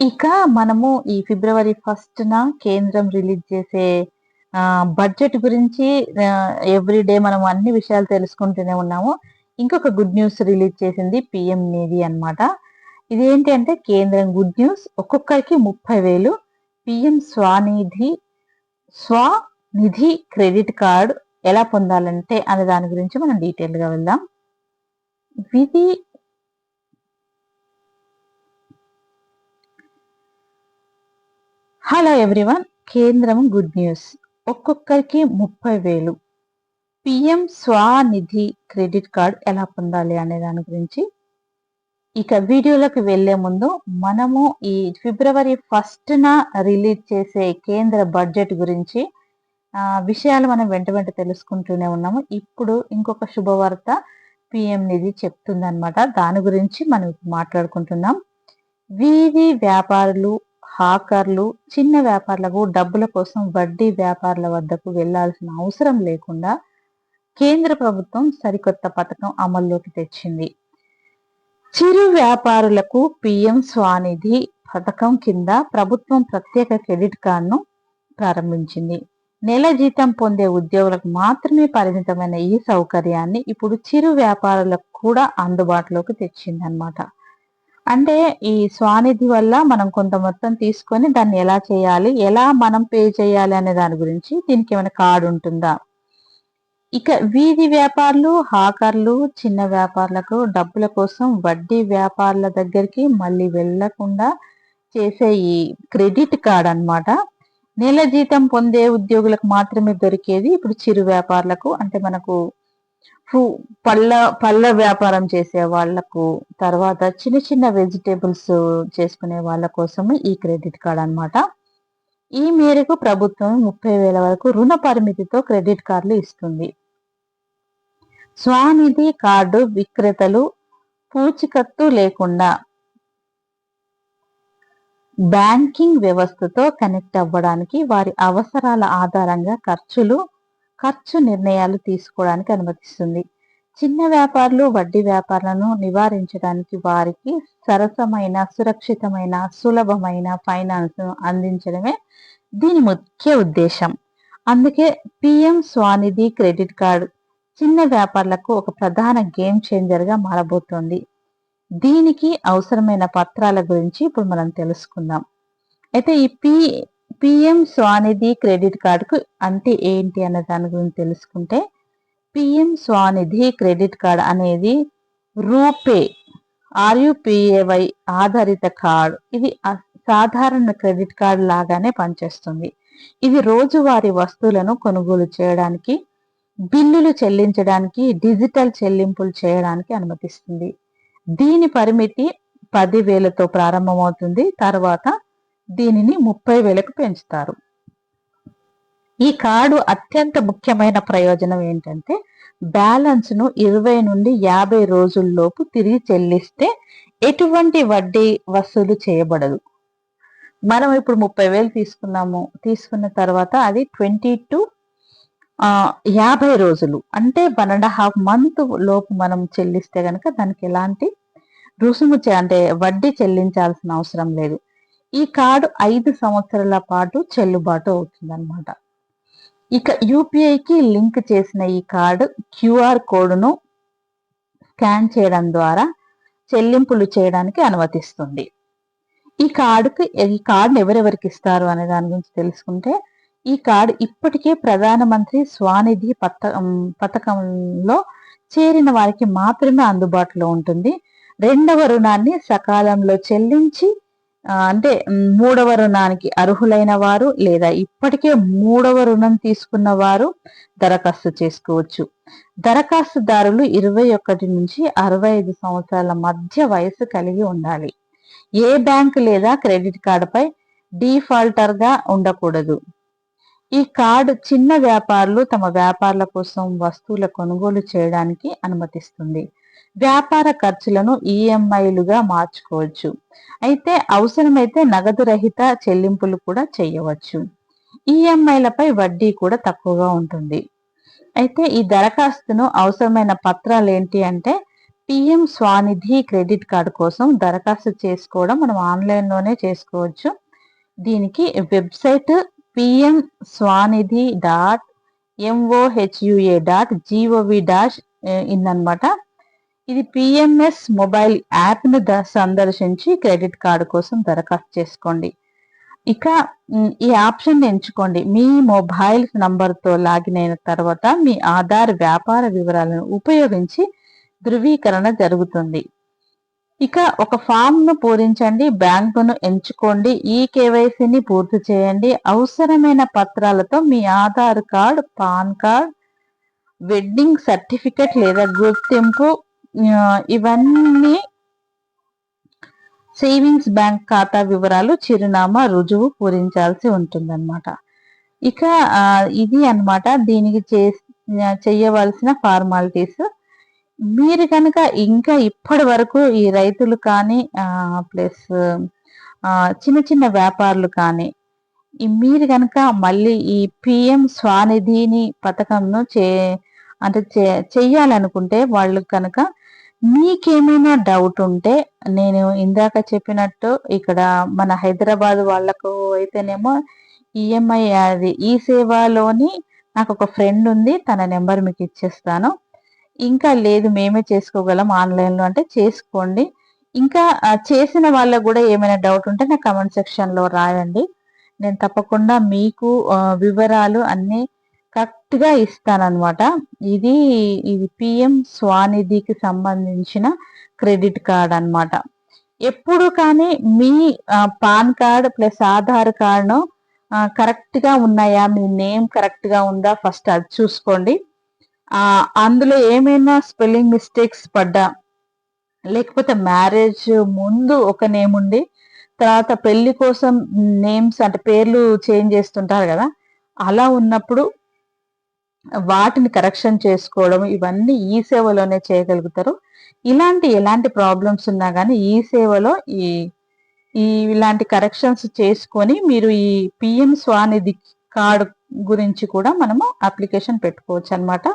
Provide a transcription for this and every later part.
ఇక మనము ఈ ఫిబ్రవరి ఫస్ట్‌న కేంద్రం రిలీజ్ చేసే బడ్జెట్ గురించి ఎవ్రీ డే మనం అన్ని విషయాలు తెలుసుకుంటూనే ఉన్నాము. ఇంకొక గుడ్ న్యూస్ రిలీజ్ చేసింది పిఎం నిధి అన్నమాట. ఇదేంటి అంటే కేంద్రం గుడ్ న్యూస్ ఒక్కొక్కరికి ముప్పై వేలు PM Svanidhi Svanidhi credit card ఎలా పొందాలంటే అనే దాని గురించి మనం డీటెయిల్‌గా వెళ్దాం. విధి హలో ఎవ్రీవన్ కేంద్రం గుడ్ న్యూస్. ఒక్కొక్కరికి ముప్పై వేలు. పిఎం స్వానిధి క్రెడిట్ కార్డ్ ఎలా పొందాలి అనే దాని గురించి. ఇక వీడియోలోకి వెళ్ళే ముందు మనము ఈ ఫిబ్రవరి ఫస్ట్న రిలీజ్ చేసే కేంద్ర బడ్జెట్ గురించి విషయాలు మనం వెంట వెంట తెలుసుకుంటూనే ఉన్నాము. ఇప్పుడు ఇంకొక శుభవార్త పిఎం నిధి చెప్తుందన్నమాట. దాని గురించి మనం మాట్లాడుకుంటున్నాం. వీధి వ్యాపారులు హాకర్లు చిన్న వ్యాపారులకు డబ్బుల కోసం వడ్డీ వ్యాపారుల వద్దకు వెళ్ళాల్సిన అవసరం లేకుండా కేంద్ర ప్రభుత్వం సరికొత్త పథకం అమల్లోకి తెచ్చింది. చిరు వ్యాపారులకు పిఎం స్వానిధి పథకం కింద ప్రభుత్వం ప్రత్యేక క్రెడిట్ కార్డును ప్రారంభించింది. నెల జీతం పొందే ఉద్యోగులకు మాత్రమే పరిమితమైన ఈ సౌకర్యాన్ని ఇప్పుడు చిరు వ్యాపారులకు కూడా అందుబాటులోకి తెచ్చిందనమాట అంటే ఈ స్వానిధి వల్ల మనం కొంత మొత్తం తీసుకొని దాన్ని ఎలా చేయాలి ఎలా మనం పే చేయాలి అనే దాని గురించి దీనికి ఏమైనా కార్డు ఉంటుందా? ఇక వీధి వ్యాపారులు హాకర్లు చిన్న వ్యాపారులకు డబ్బుల కోసం వడ్డీ వ్యాపారుల దగ్గరికి మళ్ళీ వెళ్ళకుండా చేసే ఈ క్రెడిట్ కార్డ్ అనమాట నెల జీతం పొందే ఉద్యోగులకు మాత్రమే దొరికేది ఇప్పుడు చిరు వ్యాపారులకు. అంటే మనకు పళ్ళ పళ్ళ వ్యాపారం చేసే వాళ్ళకు తర్వాత చిన్న చిన్న వెజిటేబుల్స్ చేసుకునే వాళ్ళ కోసం ఈ క్రెడిట్ కార్డ్ అనమాట ఈ మేరకు ప్రభుత్వం ముప్పై వేల వరకు రుణ పరిమితితో క్రెడిట్ కార్డులు ఇస్తుంది. స్వానిధి కార్డు విక్రేతలు పూచికత్తు లేకుండా బ్యాంకింగ్ వ్యవస్థతో కనెక్ట్ అవ్వడానికి వారి అవసరాల ఆధారంగా ఖర్చులు ఖర్చు నిర్ణయాలు తీసుకోవడానికి అనుమతిస్తుంది. చిన్న వ్యాపారులు వడ్డీ వ్యాపారాలను నివారించడానికి వారికి సరసమైన సురక్షితమైన సులభమైన ఫైనాన్స్ అందించడమే దీని ముఖ్య ఉద్దేశం. అందుకే పిఎం స్వానిధి క్రెడిట్ కార్డు చిన్న వ్యాపారులకు ఒక ప్రధాన గేమ్ చేంజర్గా మారబోతోంది. దీనికి అవసరమైన పత్రాల గురించి ఇప్పుడు మనం తెలుసుకుందాం. అయితే ఈ పి పిఎం స్వానిధి క్రెడిట్ కార్డుకు అంటే ఏంటి అనే దాని గురించి తెలుసుకుంటే పిఎం స్వానిధి క్రెడిట్ కార్డ్ అనేది రూపే ఆర్యుపిఏవై ఆధారిత కార్డు. ఇది సాధారణ క్రెడిట్ కార్డు లాగానే పనిచేస్తుంది. ఇది రోజువారీ వస్తువులను కొనుగోలు చేయడానికి బిల్లులు చెల్లించడానికి డిజిటల్ చెల్లింపులు చేయడానికి అనుమతిస్తుంది. దీని పరిమితి పదివేలతో ప్రారంభమవుతుంది. తర్వాత దీనిని ముప్పై వేలకు పెంచుతారు. ఈ కార్డు అత్యంత ముఖ్యమైన ప్రయోజనం ఏంటంటే బ్యాలెన్స్ను ఇరవై నుండి యాభై రోజుల్లోపు తిరిగి చెల్లిస్తే ఎటువంటి వడ్డీ వసూలు చేయబడదు. మనం ఇప్పుడు ముప్పై వేలు తీసుకున్నాము. తీసుకున్న తర్వాత అది ట్వంటీ టు యాభై రోజులు. అంటే వన్ అండ్ హాఫ్ మంత్ లోపు మనం చెల్లిస్తే కనుక దానికి ఎలాంటి రుసుము అంటే వడ్డీ చెల్లించాల్సిన అవసరం లేదు. ఈ కార్డు ఐదు సంవత్సరాల పాటు చెల్లుబాటు అవుతుంది అనమాట ఇక యూపీఐకి లింక్ చేసిన ఈ కార్డు క్యూఆర్ కోడ్ను స్కాన్ చేయడం ద్వారా చెల్లింపులు చేయడానికి అనుమతిస్తుంది. ఈ కార్డుకి ఈ కార్డును ఎవరెవరికి ఇస్తారు అనే దాని గురించి తెలుసుకుంటే ఈ కార్డు ఇప్పటికే ప్రధానమంత్రి స్వానిధి పథ పథకంలో చేరిన వారికి మాత్రమే అందుబాటులో ఉంటుంది. రెండవ రుణాన్ని సకాలంలో చెల్లించి అంటే మూడవ రుణానికి అర్హులైన వారు లేదా ఇప్పటికే మూడవ రుణం తీసుకున్న వారు దరఖాస్తు చేసుకోవచ్చు. దరఖాస్తుదారులు ఇరవై ఒకటి నుంచి అరవై ఐదు సంవత్సరాల మధ్య వయసు కలిగి ఉండాలి. ఏ బ్యాంక్ లేదా క్రెడిట్ కార్డుపై డిఫాల్టర్గా ఉండకూడదు. ఈ కార్డు చిన్న వ్యాపారులు తమ వ్యాపారాల కోసం వస్తువుల కొనుగోలు చేయడానికి అనుమతిస్తుంది. వ్యాపార ఖర్చులను ఈఎంఐలుగా మార్చుకోవచ్చు. అయితే అవసరమైతే నగదు రహిత చెల్లింపులు కూడా చేయవచ్చు. ఈఎంఐలపై వడ్డీ కూడా తక్కువగా ఉంటుంది. అయితే ఈ దరఖాస్తును అవసరమైన పత్రాలు ఏంటి అంటే పిఎం స్వానిధి క్రెడిట్ కార్డు కోసం దరఖాస్తు చేసుకోవడం మనం ఆన్లైన్లోనే చేసుకోవచ్చు. దీనికి website PM Svanidhi dot MOHUA dot GOV dash in అనమాట ఇది పిఎంఎస్ మొబైల్ యాప్ను సందర్శించి క్రెడిట్ కార్డు కోసం దరఖాస్తు చేసుకోండి. ఇక ఈ ఆప్షన్ ఎంచుకోండి. మీ మొబైల్ నంబర్తో లాగిన్ అయిన తర్వాత మీ ఆధార్ వ్యాపార వివరాలను ఉపయోగించి ధృవీకరణ జరుగుతుంది. ఇక ఒక ఫామ్ను పూరించండి బ్యాంకును ఎంచుకోండి ఈ కేవైసీని పూర్తి చేయండి అవసరమైన పత్రాలతో మీ Aadhaar card PAN card wedding certificate లేదా గుర్తింపు ఇవన్నీ సేవింగ్స్ బ్యాంక్ ఖాతా వివరాలు చిరునామా రుజువు పూరించాల్సి ఉంటుందన్నమాట. ఇక ఇది అనమాట దీనికి చే చేయవలసిన ఫార్మాలిటీస్. మీరు కనుక ఇంకా ఇప్పటి వరకు ఈ రైతులు కానీ ప్లస్ చిన్న చిన్న వ్యాపారులు కానీ మీరు కనుక మళ్ళీ ఈ పిఎం స్వానిధిని పథకంను చే అంటే చెయ్యాలనుకుంటే వాళ్ళు కనుక మీకేమైనా డౌట్ ఉంటే నేను ఇందాక చెప్పినట్టు ఇక్కడ మన హైదరాబాద్ వాళ్ళకు అయితేనేమో ఈఎంఐ అది ఈ సేవలోని నాకు ఒక ఫ్రెండ్ ఉంది తన నెంబర్ మీకు ఇచ్చేస్తాను. ఇంకా లేదు మేమే చేసుకోగలం ఆన్లైన్లో అంటే చేసుకోండి. ఇంకా చేసిన వాళ్ళకు కూడా ఏమైనా డౌట్ ఉంటే నా కమెంట్ సెక్షన్లో రాయండి. నేను తప్పకుండా మీకు వివరాలు అన్నీ కరెక్ట్గా ఇస్తానమాట ఇది ఇది పిఎం స్వానిధికి సంబంధించిన క్రెడిట్ కార్డ్ అనమాట ఎప్పుడు కానీ మీ పాన్ కార్డ్ ప్లస్ ఆధార్ కార్డును కరెక్ట్గా ఉన్నాయా? మీ నేమ్ కరెక్ట్గా ఉందా? ఫస్ట్ అది చూసుకోండి. అందులో ఏమైనా స్పెల్లింగ్ మిస్టేక్స్ పడ్డా? లేకపోతే మ్యారేజ్ ముందు ఒక నేమ్ ఉండి తర్వాత పెళ్ళి కోసం నేమ్స్ అంటే పేర్లు చేంజ్ చేస్తుంటారు కదా? అలా ఉన్నప్పుడు వాటిని కరెక్షన్ చేసుకోవడం ఇవన్నీ ఈ సేవలోనే చేయగలుగుతారు. ఇలాంటి ఎలాంటి ప్రాబ్లమ్స్ ఉన్నా కానీ ఈ సేవలో ఈ ఈ ఇలాంటి కరెక్షన్స్ చేసుకొని మీరు ఈ పిఎం స్వానిధి కార్డు గురించి కూడా మనము అప్లికేషన్ పెట్టుకోవచ్చు అనమాట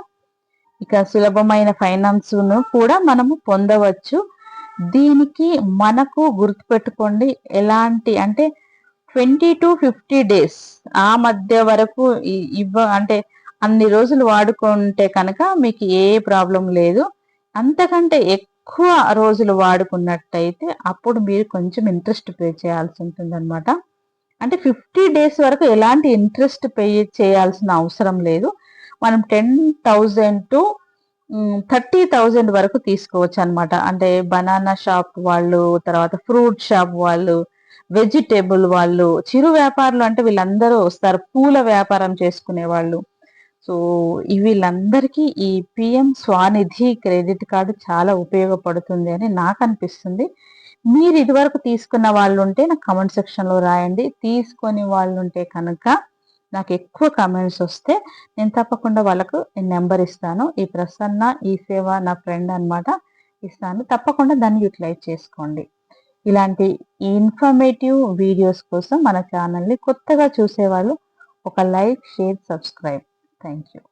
ఇక సులభమైన ఫైనాన్స్ను కూడా మనము పొందవచ్చు. దీనికి మనకు గుర్తుపెట్టుకోండి ఎలాంటి అంటే ట్వంటీ టు ఫిఫ్టీ డేస్ ఆ మధ్య వరకు ఇవ్వ అంటే అన్ని రోజులు వాడుకుంటే కనుక మీకు ఏ ప్రాబ్లం లేదు. అంతకంటే ఎక్కువ రోజులు వాడుకున్నట్టయితే అప్పుడు మీరు కొంచెం ఇంట్రెస్ట్ పే చేయాల్సి ఉంటుంది అనమాట అంటే ఫిఫ్టీ డేస్ వరకు ఎలాంటి ఇంట్రెస్ట్ పే చేయాల్సిన అవసరం లేదు. మనం ten thousand to thirty thousand వరకు తీసుకోవచ్చు అనమాట అంటే బనానా షాప్ వాళ్ళు తర్వాత ఫ్రూట్ షాప్ వాళ్ళు వెజిటేబుల్ వాళ్ళు చిరు వ్యాపారులు అంటే వీళ్ళందరూ వస్తారు. పూల వ్యాపారం చేసుకునే వాళ్ళు. సో వీళ్ళందరికీ ఈ పిఎం స్వానిధి క్రెడిట్ కార్డు చాలా ఉపయోగపడుతుంది అని నాకు అనిపిస్తుంది మీరు ఇదివరకు తీసుకున్న వాళ్ళు ఉంటే నాకు కమెంట్ సెక్షన్లో రాయండి. తీసుకొని వాళ్ళు ఉంటే కనుక నాకు ఎక్కువ కమెంట్స్ వస్తే నేను తప్పకుండా వాళ్ళకు నెంబర్ ఇస్తాను. ఈ ప్రసన్న ఈ సేవ నా ఫ్రెండ్ అనమాట ఇస్తాను. తప్పకుండా దాన్ని యూటిలైజ్ చేసుకోండి. ఇలాంటి ఇన్ఫర్మేటివ్ వీడియోస్ కోసం మన ఛానల్ని కొత్తగా చూసేవాళ్ళు ఒక like share subscribe. Thank you.